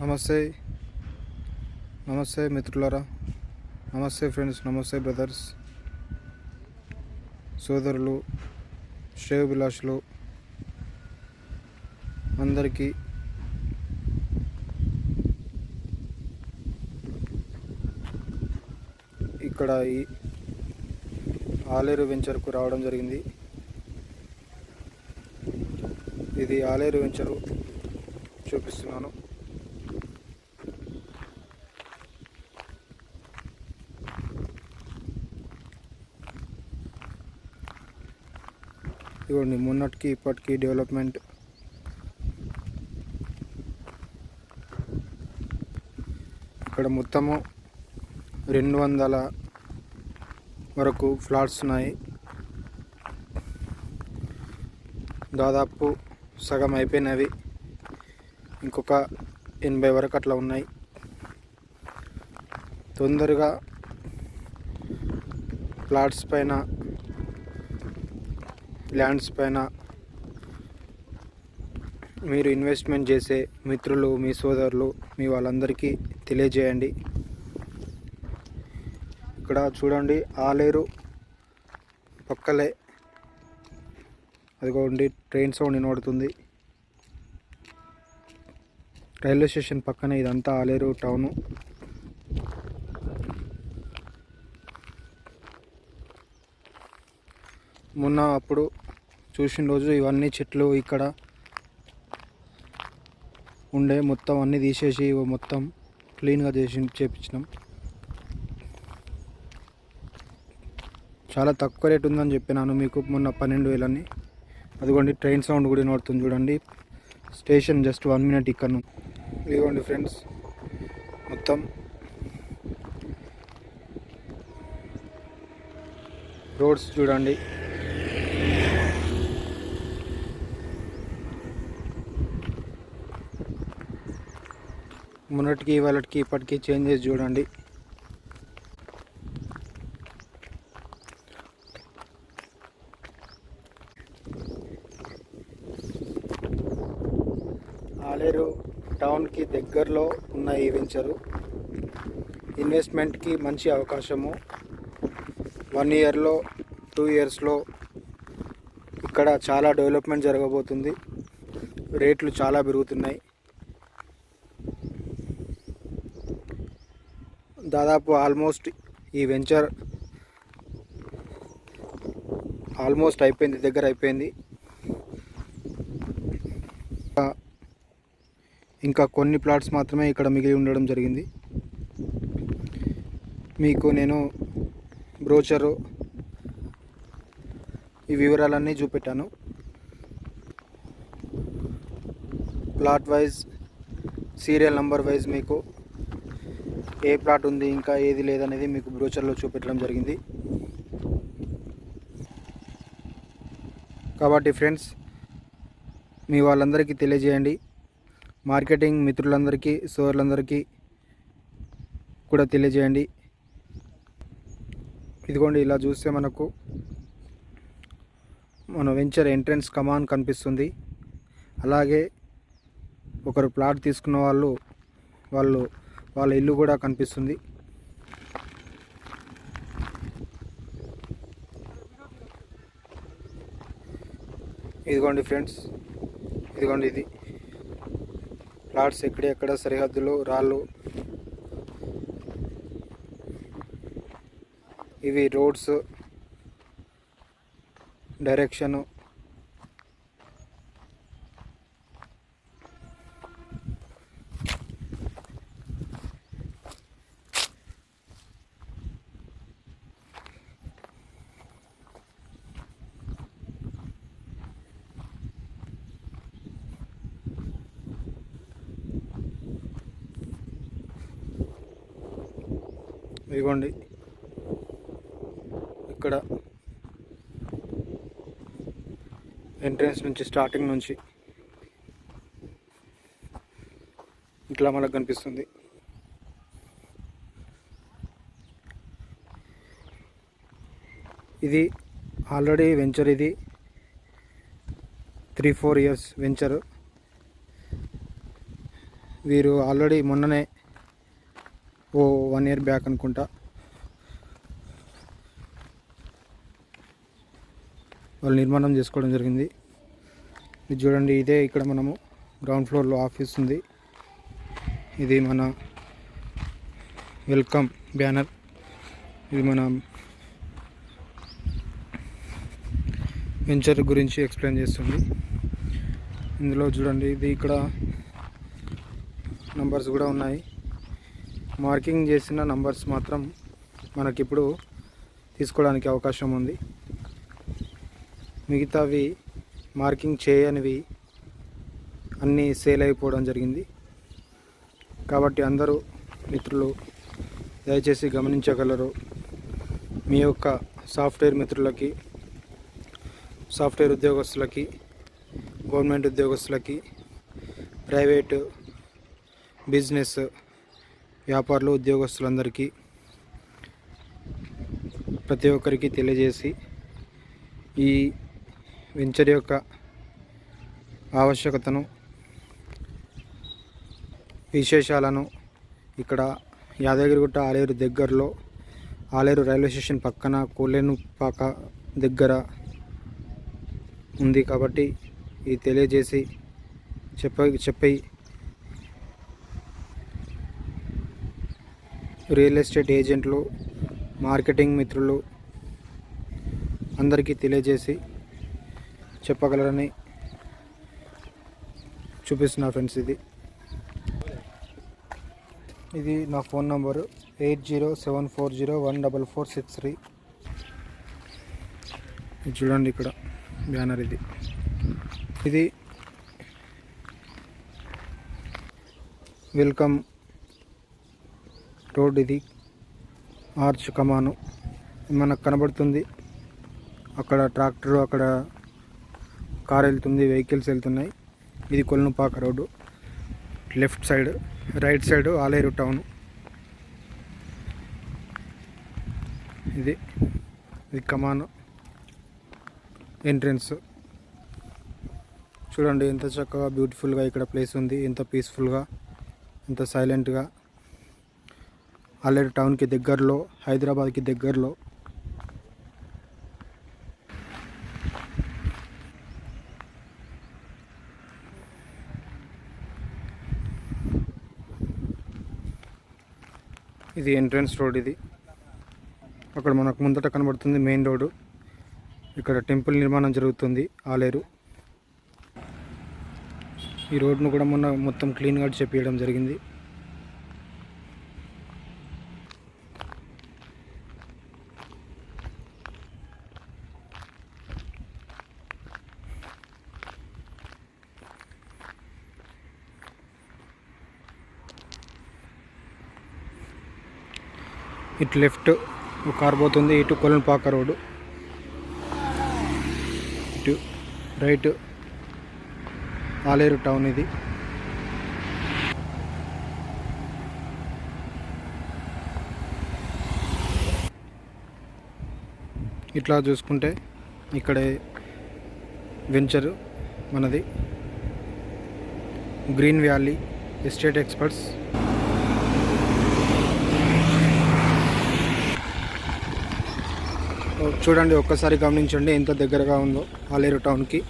నమస్తే. నమస్తే మిత్రులారా. నమస్తే ఫ్రెండ్స్ నమస్తే బ్రదర్స్ సోదరులు శ్రేయభిలాషులు. అందరికీ ఇక్కడ ఈ ఆలేరు వెంచర్కు రావడం జరిగింది. ఇది ఆలేరు వెంచరు చూపిస్తున్నాను. ఇవ్వండి మొన్నటికి ఇప్పటికి డెవలప్మెంట్ ఇక్కడ మొత్తము రెండు వందల వరకు ఫ్లాట్స్ ఉన్నాయి. దాదాపు సగం అయిపోయినవి. ఇంకొక ఎనభై వరకు అట్లా ఉన్నాయి. తొందరగా ప్లాట్స్ పైన ల్యాండ్స్ పైన మీరు ఇన్వెస్ట్మెంట్ చేసే మిత్రులు మీ సోదరులు మీ వాళ్ళందరికీ తెలియజేయండి. ఇక్కడ చూడండి ఆలేరు పక్కలే. అదిగోండి ట్రైన్ సౌండ్ వినబడుతుంది. రైల్వే స్టేషన్ పక్కనే ఇదంతా ఆలేరు టౌను. మొన్న అప్పుడు చూసిన రోజు ఇవన్నీ చెట్లు ఇక్కడ ఉండే మొత్తం అన్నీ తీసేసి మొత్తం క్లీన్గా చేసి చేపించినాం. చాలా తక్కువ రేట్ ఉందని చెప్పినాను మీకు మొన్న పన్నెండు వేలని. అదిగోండి ట్రైన్ సౌండ్ కూడా వినబడుతుంది చూడండి. స్టేషన్ జస్ట్ వన్ మినిట్ ఇక్కడ ఇదిగోండి ఫ్రెండ్స్ మొత్తం. రోడ్స్ చూడండి. మొన్నటికి వాళ్ళకి ఇప్పటికి చేంజెస్ చూడండి. ఆలేరు టౌన్కి దగ్గరలో ఉన్న ఈ వెంచరు. ఇన్వెస్ట్మెంట్కి మంచి అవకాశము. వన్ ఇయర్లో టూ ఇయర్స్లో ఇక్కడ చాలా డెవలప్మెంట్ జరగబోతుంది. రేట్లు చాలా పెరుగుతున్నాయి. దాదాపు ఆల్మోస్ట్ ఈ వెంచర్ ఆల్మోస్ట్ అయిపోయింది దగ్గర అయిపోయింది. ఇంకా- కొన్ని ప్లాట్స్ మాత్రమే ఇక్కడ మిగిలి ఉండడం జరిగింది. మీకు నేను బ్రోచరు ఈ వివరాలన్నీ చూపెట్టాను. Plot wise serial number wise మీకు ఏ ప్లాట్ ఉంది ఇంకా ఏది లేదనేది మీకు బ్రోచర్లో చూపెట్టడం జరిగింది. కాబట్టి ఫ్రెండ్స్ మీ వాళ్ళందరికీ తెలియజేయండి. మార్కెటింగ్ మిత్రులందరికీ సోదరులందరికీ కూడా తెలియజేయండి. ఇదిగోండి ఇలా చూస్తే మనకు మన వెంచర్ ఎంట్రన్స్ కమాన్ కనిపిస్తుంది. అలాగే ఒకరు ప్లాట్ తీసుకున్న వాళ్ళు వాళ్ళు వాళ్ళ ఇల్లు కూడా కనిపిస్తుంది. ఇదిగోండి ఫ్రెండ్స్ ఇదిగోండి ఇది. ప్లాట్స్ ఎక్కడెక్కడ సరిహద్దులు రాళ్ళు. ఇవి రోడ్స్. డైరెక్షను. ఇదిగోండి. ఇక్కడ ఎంట్రన్స్ నుంచి స్టార్టింగ్ నుంచి ఇట్లా మనకు కనిపిస్తుంది. ఇది ఆల్రెడీ వెంచర్ ఇది. Three four years venture. వీరు ఆల్రెడీ మొన్ననే ఓ వన్ ఇయర్ బ్యాక్ అనుకుంటా. వాళ్ళు నిర్మాణం చేసుకోవడం జరిగింది. ఇది చూడండి ఇదే ఇక్కడ మనము గ్రౌండ్ ఫ్లోర్లో ఆఫీస్ ఉంది. ఇది మన వెల్కమ్ బ్యానర్. ఇది మన వెంచర్ గురించి ఎక్స్ప్లెయిన్ చేస్తుంది. ఇందులో చూడండి ఇది ఇక్కడ నంబర్స్ కూడా ఉన్నాయి. మార్కింగ్ చేసిన నంబర్స్ మాత్రం మనకిప్పుడు తీసుకోవడానికి అవకాశం ఉంది. మిగతావి మార్కింగ్ చేయనివి అన్నీ సేల్ అయిపోవడం జరిగింది. కాబట్టి అందరూ మిత్రులు దయచేసి గమనించగలరు. మీ యొక్క సాఫ్ట్వేర్ మిత్రులకి సాఫ్ట్వేర్ ఉద్యోగస్తులకి గవర్నమెంట్ ఉద్యోగస్తులకి ప్రైవేటు బిజినెస్ వ్యాపారులు ఉద్యోగస్తులందరికీ ప్రతి ఒక్కరికి తెలియజేసి ఈ వెంచర్ యొక్క ఆవశ్యకతను విశేషాలను ఇక్కడ యాదగిరిగుట్ట ఆలేరు దగ్గరలో ఆలేరు రైల్వే స్టేషన్ పక్కన కోలేనుపాక దగ్గర ఉంది కాబట్టి ఇది తెలియజేసి చెప్ప చెప్పి రియల్ ఎస్టేట్ ఏజెంట్లు మార్కెటింగ్ మిత్రులు అందరికీ తెలియజేసి చెప్పగలరని చూపిస్తున్నా ఫ్రెండ్స్ ఇది. ఇది నా phone number eight zero seven four zero one double four six three. చూడండి ఇక్కడ బ్యానర్ ఇది. ఇది వెల్కమ్ రోడ్ ఇది ఆర్చ్ కమాను. మనకు కనబడుతుంది? అక్కడ ట్రాక్టర్ అక్కడ కార్ వెళ్తుంది వెహికల్స్ వెళ్తున్నాయి. ఇది Kolanupaka road. Left side right side Aler town. ఇది ఇది కమాన్ ఎంట్రన్స్. చూడండి ఎంత చక్కగా బ్యూటిఫుల్గా ఇక్కడ ప్లేస్ ఉంది. ఎంత పీస్ఫుల్గా ఎంత సైలెంట్గా. ఆలేరు టౌన్కి దగ్గరలో హైదరాబాద్కి దగ్గరలో. ఇది ఎంట్రన్స్ రోడ్ ఇది. అక్కడ మనకు ముందట కనబడుతుంది మెయిన్ రోడ్డు. ఇక్కడ టెంపుల్ నిర్మాణం జరుగుతుంది ఆలేరు. ఈ రోడ్ను కూడా మొన్న మొత్తం క్లీన్గా చెప్పియడం జరిగింది. ఇటు లెఫ్ట్ ఒక కార్ పోతుంది ఇటు కొలన్పాక రోడ్డు. ఇటు రైట్ ఆలేరు టౌన్ ఇది. ఇట్లా చూసుకుంటే ఇక్కడే వెంచర్ మనది. Green valley estate experts. చూడండి ఒక్కసారి గమనించండి ఎంత దగ్గరగా ఉందో ఆలేరు టౌన్కి.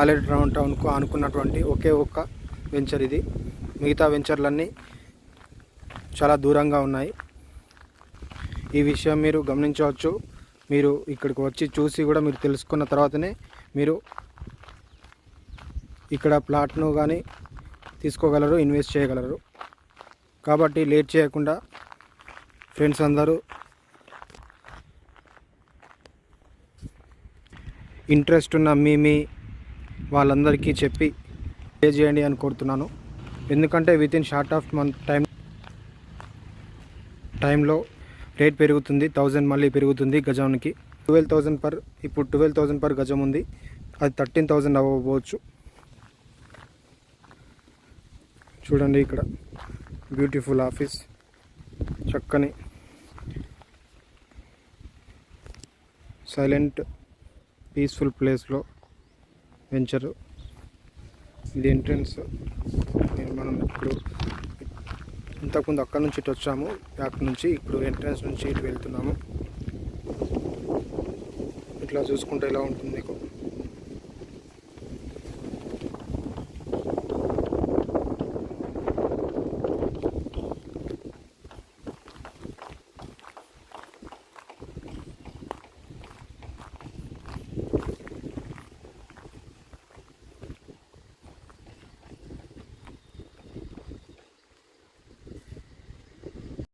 ఆలేరు టౌన్ టౌన్కు అనుకున్నటువంటి ఒకే ఒక్క వెంచర్ ఇది. మిగతా వెంచర్లన్నీ చాలా దూరంగా ఉన్నాయి. ఈ విషయం మీరు గమనించవచ్చు. మీరు ఇక్కడికి వచ్చి చూసి కూడా మీరు తెలుసుకున్న తర్వాతనే మీరు ఇక్కడ ప్లాట్ను కానీ తీసుకోగలరు ఇన్వెస్ట్ చేయగలరు. కాబట్టి లేట్ చేయకుండా ఫ్రెండ్స్ అందరూ ఇంట్రెస్ట్ ఉన్న మీ మీ వాళ్ళందరికీ చెప్పి పే చేయండి అని కోరుతున్నాను. ఎందుకంటే with in short of month time టైంలో రేట్ పెరుగుతుంది థౌజండ్ మళ్ళీ పెరుగుతుంది గజానికి. ట్వెల్వ్ థౌజండ్ పర్ ఇప్పుడు ట్వెల్వ్ థౌజండ్ పర్ గజం ఉంది. అది థర్టీన్ థౌజండ్ అవ్వబోవచ్చు చూడండి ఇక్కడ. బ్యూటిఫుల్ ఆఫీస్ చక్కని. సైలెంట్ పీస్ఫుల్ ప్లేస్లో వెంచరు. ఇది ఎంట్రన్స్ మనం ఇప్పుడు ఇంతకుముందు అక్కడ నుంచి ఇటు వచ్చాము. బ్యాక్ నుంచి ఇప్పుడు ఎంట్రన్స్ నుంచి ఇటు వెళ్తున్నాము. ఇట్లా చూసుకుంటే ఇలా ఉంటుంది మీకు?